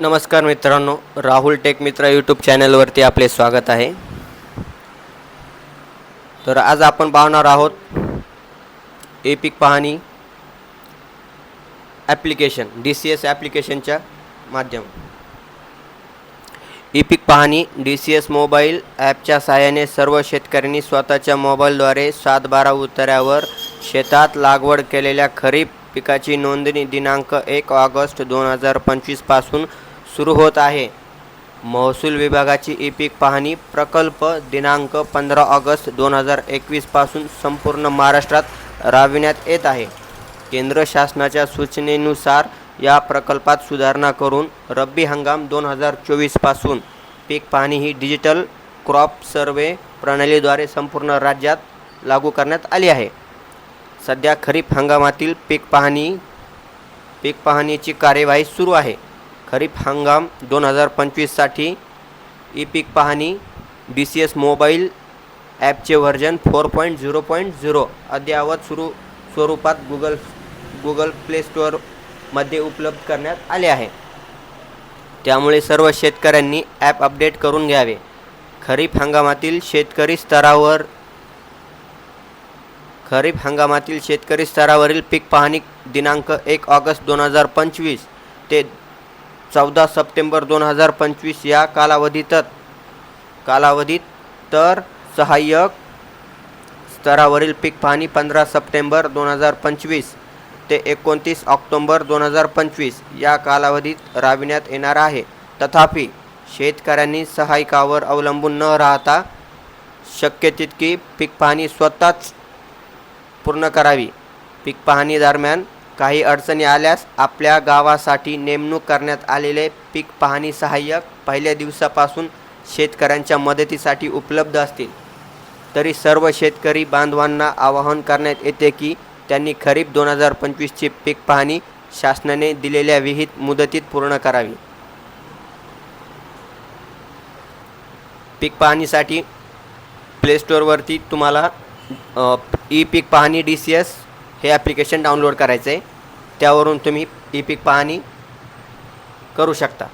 नमस्कार मित्रांनो राहुल टेक मित्र यूट्यूब चॅनलवरती आपले स्वागत आहे. तर आज आपण पाहणार आहोत एपिक पाहणी ॲप्लिकेशन डी सी एस ॲप्लिकेशनच्या माध्यम ई पाहणी डी सी एस मोबाईल ॲपच्या सहाय्याने सर्व शेतकऱ्यांनी स्वतःच्या मोबाईलद्वारे सात बारा उतार्यावर शेतात लागवड केलेल्या खरीप पिकाची नोंदणी दिनांक एक ऑगस्ट दोन हजार पंचवीसपासून सुरू होत आहे. महसूल विभागाची ई पीक पाहणी प्रकल्प दिनांक पंधरा ऑगस्ट दोन हजार एकवीसपासून संपूर्ण महाराष्ट्रात राबविण्यात येत आहे. केंद्र शासनाच्या सूचनेनुसार या प्रकल्पात सुधारणा करून रब्बी हंगाम दोन हजार चोवीसपासून पीक पाहणी ही डिजिटल क्रॉप सर्वे प्रणालीद्वारे संपूर्ण राज्यात लागू करण्यात आली आहे. सध्या खरीप हंगामातील पीक पाहणी पीक पाहणीची कार्यवाही सुरू आहे. खरीप हंगाम दोन हजार पंचवीससाठी. ई पीक पाहणी डी सी एस मोबाईल ॲपचे version four point zero point zero. अद्ययावत सुरू स्वरूपात गुगल गुगल प्ले स्टोअरमध्ये उपलब्ध करण्यात आले आहे. त्यामुळे सर्व शेतकऱ्यांनी ॲप अपडेट करून घ्यावे. खरीप हंगामातील शेतकरी स्तरावर खरीप हंगामातील शेतकरी स्तरावरील पीक पाहणी दिनांक एक ऑगस्ट दोन हजार पंचवीस ते चौदा सप्टेंबर दोन हजार पंचवीस या कालावधीत कालावधीत तर सहाय्यक स्तरावरील पीक पाहणी पंधरा सप्टेंबर दोन हजार पंचवीस ते एकोणतीस ऑक्टोंबर दोन हजार पंचवीस या कालावधीत राबविण्यात येणार आहे. तथापि शेतकऱ्यांनी सहाय्यकावर अवलंबून न राहता शक्य तितकी पीक पाहणी स्वतःच पूर्ण करावी. पीक पाहणी दरम्यान काही अडचणी आल्यास आपल्या गावासाठी नेमणूक करण्यात आलेले पीक पाहणी सहाय्यक पहिल्या दिवसापासून शेतकऱ्यांच्या मदतीसाठी उपलब्ध असतील. तरी सर्व शेतकरी बांधवांना आवाहन करण्यात येते की त्यांनी खरीप दोन हजार पंचवीसची पीक पाहणी शासनाने दिलेल्या विहित मुदतीत पूर्ण करावी. पीक पाहणीसाठी प्ले स्टोअरवरती तुम्हाला ई पीक पाहणी डी सी एस हे ॲप्लिकेशन डाउनलोड करायचं आहे त्यावरून तुम्ही ई पीक पाहणी करू शकता.